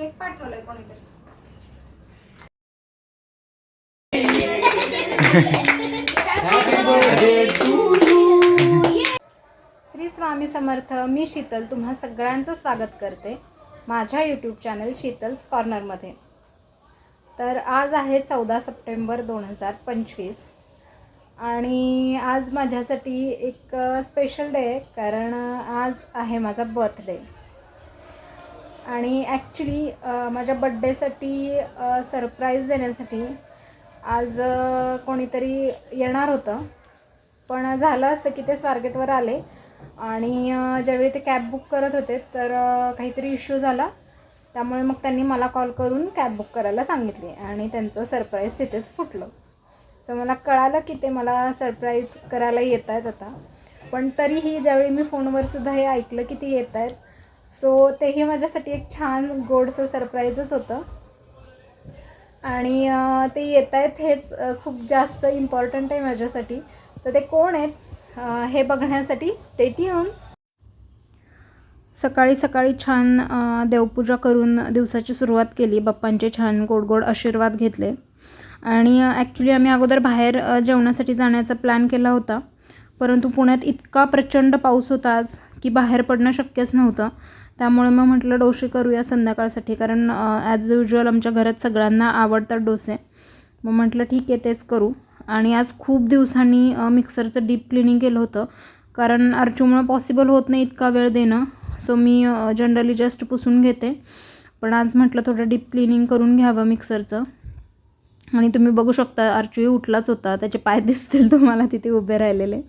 Cake पाठवलाय कोणीतरी. श्री स्वामी समर्थ मी शीतल तुम्हा सगळ्यांचं स्वागत करते माझ्या यूट्यूब चॅनल शीतल्स कॉर्नरमध्ये तर आज आहे चौदा सप्टेंबर दोन हजार पंचवीस आणि आज माझ्यासाठी एक स्पेशल डे आहे कारण आज आहे माझा बर्थडे आणि ॲक्च्युली माझ्या बड्डेसाठी सरप्राईज देण्यासाठी आज कोणीतरी येणार होतं. पण झालं असं की ते स्वारगेटवर आले आणि ज्यावेळी ते कॅब बुक करत होते तर काहीतरी इश्यू झाला. त्यामुळे मग त्यांनी मला कॉल करून कॅब बुक करायला सांगितली आणि त्यांचं सरप्राईज तिथेच फुटलं. सो मला कळालं की ते मला सरप्राईज करायला येत आहेत आता. पण तरीही ज्यावेळी मी फोनवर सुद्धा हे ऐकलं की ते येत आहेत सो तेही माझ्यासाठी एक छान गोडसं सरप्राईजच होतं. आणि ते येत आहेत हेच खूप जास्त इम्पॉर्टंट आहे माझ्यासाठी. तर ते कोण आहेत? हे बघण्यासाठी स्टेटियम सकाळी सकाळी छान देवपूजा करून दिवसाची सुरुवात केली. बाप्पांचे छान गोड गोड आशीर्वाद घेतले. आणि ॲक्च्युली आम्ही अगोदर बाहेर जेवणासाठी जाण्याचा प्लॅन केला होता. परंतु पुण्यात इतका प्रचंड पाऊस होता आज की बाहेर पडणं शक्यच नव्हतं. त्यामुळे मग म्हटलं डोसे करूया संध्याकाळसाठी कारण ॲज युजल आमच्या घरात सगळ्यांना आवडतात डोसे. मग म्हटलं ठीक आहे तेच करू. आणि आज खूप दिवसांनी मिक्सरचं डीप क्लिनिंग केलं होतं. कारण अर्चूमुळं पॉसिबल होत नाही इतका वेळ देणं. सो मी जनरली जस्ट पुसून घेते. पण आज म्हटलं थोडं डीप क्लिनिंग करून घ्यावं मिक्सरचं आणि तुम्ही बघू शकता अर्चूही उठलाच होता. त्याचे पाय दिसतील तुम्हाला तिथे उभे राहिलेले.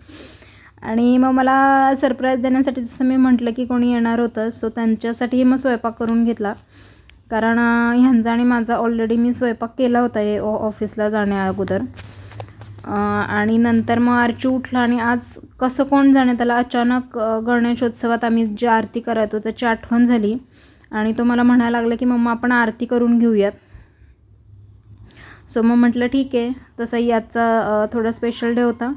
आणि मग मला सरप्राईज देण्यासाठी जसं मी म्हटलं की कोणी येणार होतं सो त्यांच्यासाठीही मग स्वयंपाक करून घेतला. कारण ह्यांचा आणि माझा ऑलरेडी मी स्वयंपाक केला होता हे ऑफिसला जाण्या अगोदर. आणि नंतर मग आरची उठला आणि आज कसं कोण जाणे त्याला अचानक गणेशोत्सवात आम्ही जी आरती करायचो त्याची आठवण झाली. आणि तो मला म्हणायला लागला की मम्मा आपण आरती करून घेऊयात. सो मग म्हटलं ठीक आहे. तसंही याचा थोडा स्पेशल डे होता.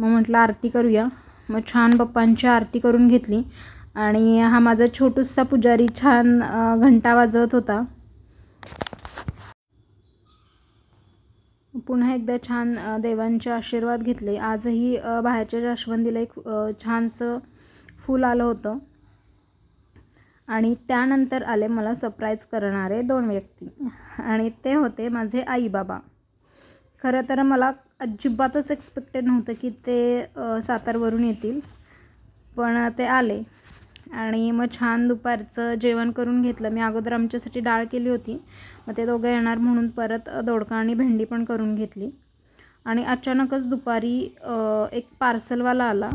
मग म्हटलं आरती करूया. मग छान पप्पांची आरती करून घेतली. आणि हा माझा छोटूसा पुजारी छान घंटा वाजवत होता. पुन्हा एकदा छान देवांचे आशीर्वाद घेतले. आजही बाहेरच्या जास्वंदीला एक छानसं फूल आलं होतं. आणि त्यानंतर आले मला सरप्राईज करणारे दोन व्यक्ती. आणि ते होते माझे आई बाबा. खरं तर मला अजिबातच एक्सपेक्टेड नव्हतं की ते सातारवरून येतील. पण ते आले. आणि मग छान दुपारचं जेवण करून घेतलं. मी अगोदर आमच्यासाठी डाळ केली होती. मग ते दोघं येणार म्हणून परत दोडका आणि भेंडी पण करून घेतली. आणि अचानकच दुपारी एक पार्सलवाला आला.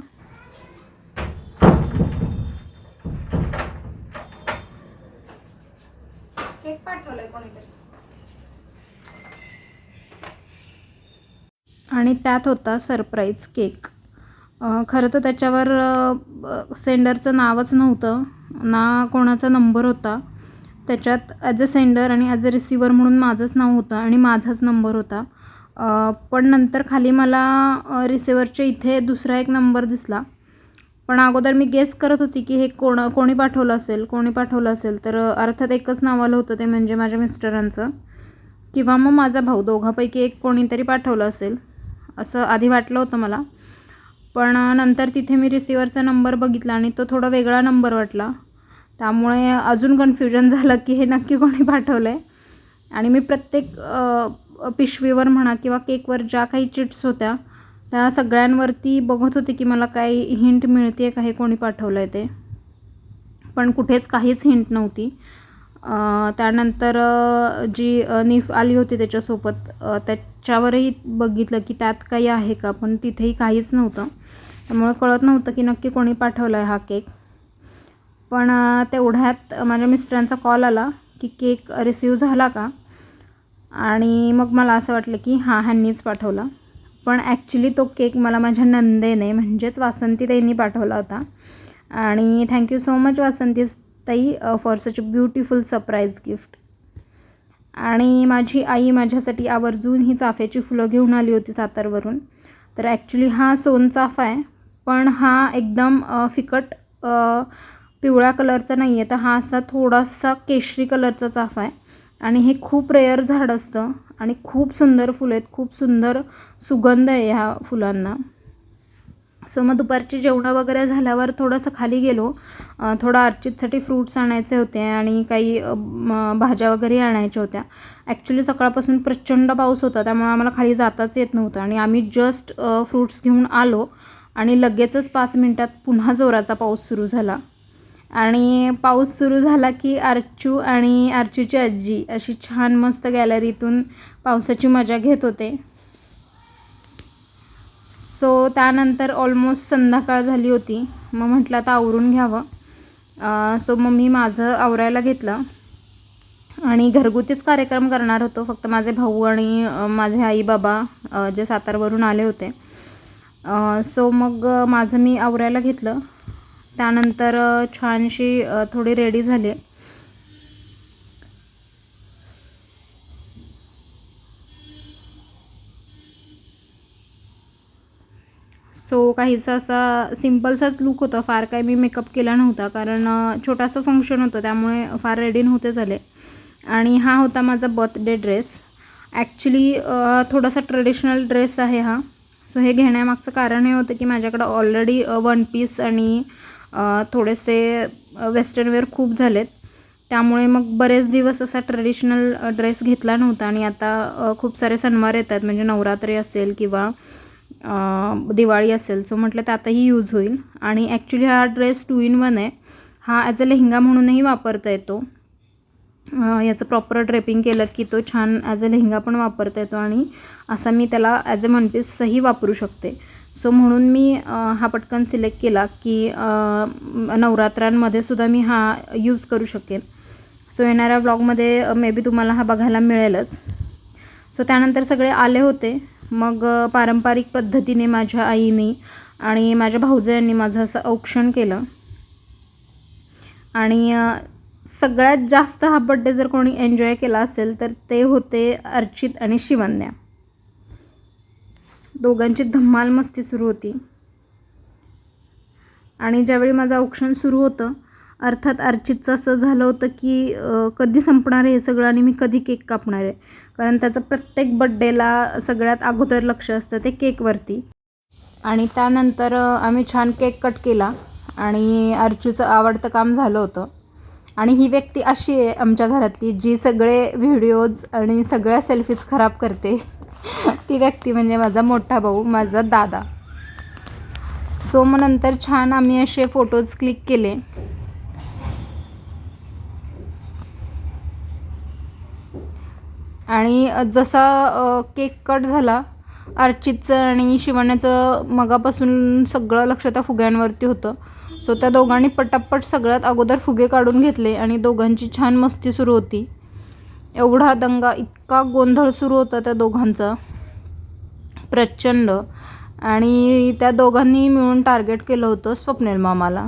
केक पाठवलाय कोणीतरी. आणि त्यात होता सरप्राईज केक. खरं तर त्याच्यावर सेंडरचं नावच नव्हतं ना कोणाचा नंबर होता. त्याच्यात ॲज अ सेंडर आणि ॲज अ रिसिवर म्हणून माझंच नाव होतं आणि माझाच नंबर होता. पण नंतर खाली मला रिसिवरच्या इथे दुसरा एक नंबर दिसला. पण अगोदर मी गेस करत होती की हे कोण कोणी पाठवलं असेल कोणी पाठवलं असेल तर अर्थात एकच नाव आलं होतं ते म्हणजे माझ्या मिस्टरांचं. किंवा मग माझा भाऊ दोघापैकी एक कोणीतरी पाठवलं असेल. असं आधी वाटलं होतं मला. पण नंतर तिथे मी रिसिवरचा नंबर बघितला आणि तो थोडा वेगळा नंबर वाटला. त्यामुळे अजून कन्फ्युजन झालं की हे नक्की कोणी पाठवलं आहे आणि मी प्रत्येक पिशवीवर म्हणा किंवा केकवर ज्या काही चिट्स होत्या त्या सगळ्यांवरती बघत होते की मला काही हिंट मिळते का हे कोणी पाठवलं आहे ते. पण कुठेच काहीच हिंट नव्हती. त्यानंतर जी नीफ आली होती त्याच्यासोबत त्याच्यावरही बघितलं की त्यात काही आहे का पण तिथेही काहीच नव्हतं. त्यामुळे कळत नव्हतं की नक्की कोणी पाठवला आहे हा केक. पण तेवढ्यात माझ्या मिस्टरांचा कॉल आला की केक रिसीव झाला का? आणि मग मला असं वाटलं की हां ह्यांनीच पाठवला. पण ॲक्च्युली तो केक मला माझ्या नंदेने म्हणजेच वासंती त्यांनी पाठवला होता. आणि thank you so much Vasanti Tai for such a beautiful surprise gift आणि माझी आई माझ्यासाठी आवर्जून ही चाफ्याची फुलं घेऊन आली होती सातारवरून. तर ॲक्च्युली हा सोनचाफा आहे पण हा एकदम फिकट पिवळ्या कलरचा नाही आहे तर हा असा थोडासा केशरी कलरचा चाफा आहे. आणि हे खूप रेअर झाड असतं आणि खूप सुंदर फुलं आहेत. खूप सुंदर सुगंध आहे ह्या फुलांना. सो मग दुपारची जेवणं वगैरे झाल्यावर थोडंसं खाली गेलो. थोडं अर्चितसाठी फ्रूट्स आणायचे होते आणि काही भाज्या वगैरे आणायच्या होत्या. ॲक्च्युली सकाळपासून प्रचंड पाऊस होता त्यामुळे आम्हाला खाली जाताच येत नव्हतं. आणि आम्ही जस्ट फ्रूट्स घेऊन आलो आणि लगेचच पाच मिनटात पुन्हा जोराचा पाऊस सुरू झाला. आणि पाऊस सुरू झाला की आर्चू आणि आर्चूची आजी अशी छान मस्त गॅलरीतून पावसाची मजा घेत होते. सो त्यानंतर ऑलमोस्ट संध्याकाळ झाली होती. मग म्हटलं आता आवरून घ्यावं. Uh, सो मग मी माझं आवरायला घेतलं. आणि घरगुतीच कार्यक्रम करणार होतो. फक्त माझे भाऊ आणि uh, माझे आई बाबा uh, जे सातारवरून आले होते. सो मग माझं मी आवरायला घेतलं. त्यानंतर छानशी थोडी रेडी झाली. आहे काहीसा असा सिम्पलसाच लुक होता. फार काही मी मेकअप केला नव्हता. कारण छोटासा फंक्शन होतं. त्यामुळे फार रेडी नव्हते झाले. आणि हा होता माझा बर्थडे ड्रेस ॲक्च्युली थोडासा ट्रेडिशनल ड्रेस आहे हा. सो हे घेण्यामागचं कारण हे होतं की माझ्याकडं ऑलरेडी वन पीस आणि थोडेसे वेस्टर्न वेअर खूप झालेत. त्यामुळे मग बरेच दिवस असा ट्रेडिशनल ड्रेस घेतला नव्हता. आणि आता खूप सारे सणवार येतात. म्हणजे नवरात्री असेल किंवा दिवाळी असेल सो म्हटलं त्यातही यूज होईल. आणि ॲक्च्युली हा ड्रेस टू इन वन आहे. हा ॲज अ लेहंगा म्हणूनही वापरता येतो. याचं प्रॉपर ड्रेपिंग केलं की तो छान ॲज अ लेहंगा पण वापरता येतो आणि असा मी त्याला ॲज अ मनपीसही वापरू शकते. सो म्हणून मी हा पटकन सिलेक्ट केला की नवरात्रांमध्ये सुद्धा मी हा यूज करू शकेन. सो येणाऱ्या ब्लॉगमध्ये मे बी तुम्हाला हा बघायला मिळेलच. सो त्यानंतर सगळे आले होते. मग पारंपरिक पद्धतीने माझ्या आईने आणि माझ्या भाऊजयांनी माझं असं औक्षण केलं. आणि सगळ्यात जास्त हा बड्डे जर कोणी एन्जॉय केला असेल तर ते होते अर्चित आणि शिवन्या. दोघांची धम्माल मस्ती सुरू होती. आणि ज्यावेळी माझं औक्षण सुरू होतं अर्थात अर्चितचं असं झालं होतं की कधी संपणार आहे हे सगळं आणि मी कधी केक कापणार आहे? कारण त्याचं प्रत्येक बड्डेला सगळ्यात अगोदर लक्ष असतं ते केकवरती. आणि त्यानंतर आम्ही छान केक कट केला आणि अर्चूचं आवडतं काम झालं होतं. आणि ही व्यक्ती अशी आहे आमच्या घरातली जी सगळे व्हिडिओज आणि सगळ्या सेल्फीज खराब करते. ती व्यक्ती म्हणजे माझा मोठा भाऊ माझा दादा. सो मग नंतर छान आम्ही असे फोटोज क्लिक केले. आणि जसा केक कट झाला अर्चितचं आणि शिवण्याचं मगापासून सगळं लक्ष त्या फुग्यांवरती होतं. सो त्या दोघांनी पटापट सगळ्यात अगोदर फुगे काढून घेतले आणि दोघांची छान मस्ती सुरू होती. एवढा दंगा इतका गोंधळ सुरू होता त्या दोघांचा. प्रचंड. आणि त्या दोघांनी मिळून टार्गेट केलं होतं स्वप्नील मामाला.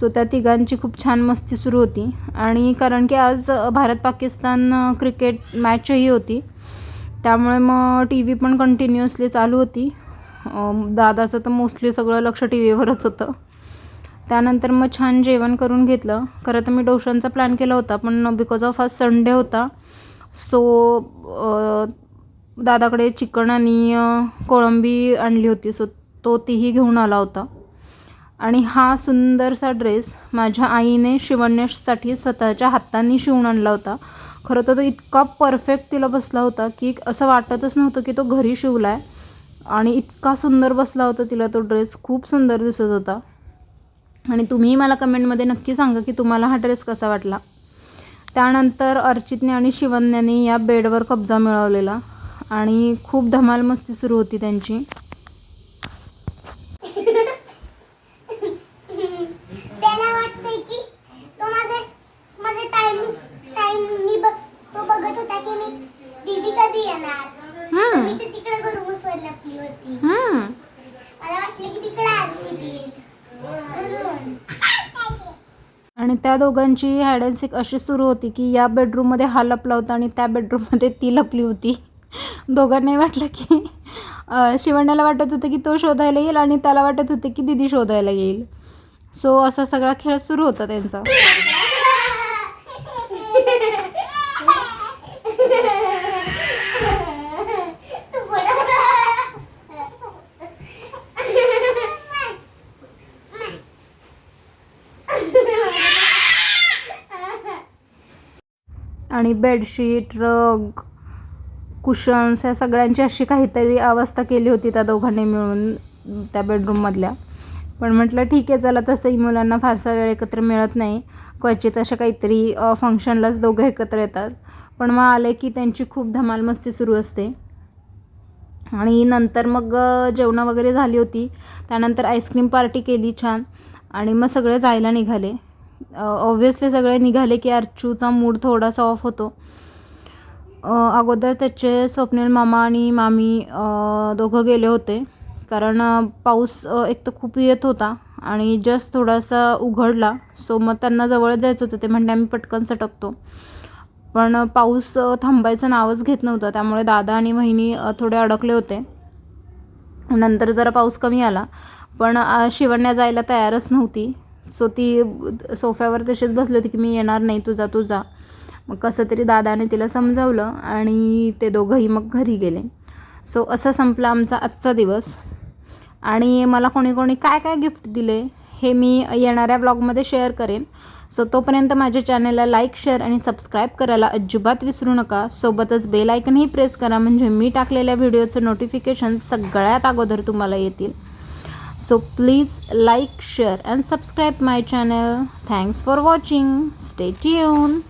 सो त्या तिघांची खूप छान मस्ती सुरू होती. आणि कारण की आज भारत पाकिस्तान क्रिकेट मॅचही होती. त्यामुळे मग टी व्ही पण कंटिन्युअसली चालू होती. दादाचं तर मोस्टली सगळं लक्ष टी व्हीवरच होतं. त्यानंतर मग छान जेवण करून घेतलं. खरं तर मी डोशांचा प्लॅन केला होता पण बिकॉज ऑफ आज संडे होता. सो दादाकडे चिकन आणि कोळंबी आणली होती. सो तो तीही घेऊन आला होता. आणि हा सुंदरसा ड्रेस माझ्या आईने शिवण्यासाठी स्वतःच्या हातांनी शिवून आणला होता. खरं तर तो इतका परफेक्ट तिला बसला होता की असं वाटतच नव्हतं की तो घरी शिवला आहे आणि इतका सुंदर बसला होता तिला तो ड्रेस खूप सुंदर दिसत होता. आणि तुम्हीही मला कमेंटमध्ये नक्की सांगा की तुम्हाला हा ड्रेस कसा वाटला. त्यानंतर अर्चितने आणि शिवन्याने या बेडवर कब्जा मिळवलेला. आणि खूप धमाल मस्ती सुरू होती त्यांची त्याला वाटतंय की तो माझे माझे टाइम टाइम मी बघ तो बघत होता की मी दीदी कधी येणार. तर मी ते तिकडे गरूमच वर लपली होती हम्म. मला वाटलं की तिकडे आजची येईल म्हणून. आणि त्या दोघांची हॅड अँड सीक अशी सुरू होती की या बेडरूममध्ये हा लपला होता आणि त्या बेडरूममध्ये ती लपली होती. दोघांनाही वाटलं की शिवण्याला वाटत होतं की तो शोधायला येईल आणि त्याला वाटत होतं की दिदी शोधायला येईल. सो असा सगळा खेळ सुरू होता त्यांचा. आणि बेडशीट रग कुशन्स या सगळ्यांची अशी काहीतरी अवस्था केली होती त्या दोघांनी मिळून त्या बेडरूममधल्या पण म्हटलं ठीक आहे चला तसंही मुलांना फारसा वेळ एकत्र मिळत नाही. क्वचित अशा काहीतरी फंक्शनलाच दोघं एकत्र येतात. पण मग आले की त्यांची खूप धमाल मस्ती सुरू असते. आणि नंतर मग जेवणं वगैरे झाली होती. त्यानंतर आईस्क्रीम पार्टी केली छान. आणि मग सगळे जायला निघाले. ऑब्व्हियसली सगळे निघाले की अर्चूचा मूड थोडासा ऑफ होतो. अगोदर त्याचे स्वप्नील मामा आणि मामी दोघं गेले होते. कारण पाऊस एक तर खूप येत होता आणि जस्ट थोडासा उघडला. सो मग त्यांना जवळ जायचं होतं. ते म्हणले आम्ही पटकन सटकतो. पण पाऊस थांबायचं नावच घेत नव्हतं. त्यामुळे दादा आणि वहिनी थोडे अडकले होते. नंतर जरा पाऊस कमी आला. पण शिवण्या जायला तयारच नव्हती. सो ती सोफ्यावर तशीच बसली होती की मी येणार नाही तुझा तुझा मग कसं तरी दादाने तिला समजावलं आणि ते दोघंही मग घरी गेले. सो असं संपला आमचा आजचा दिवस. आणि मला कोणी कोणी काय काय गिफ्ट दिले हे मी येणाऱ्या ब्लॉगमध्ये शेअर करेन. सो तोपर्यंत माझ्या चॅनलला लाईक शेअर आणि सबस्क्राईब करायला अजिबात विसरू नका. सोबतच बेल आयकनही प्रेस करा. म्हणजे मी टाकलेल्या व्हिडिओचं नोटिफिकेशन सगळ्यात अगोदर तुम्हाला येतील. So please like, share and subscribe my channel. Thanks for watching. Stay tuned.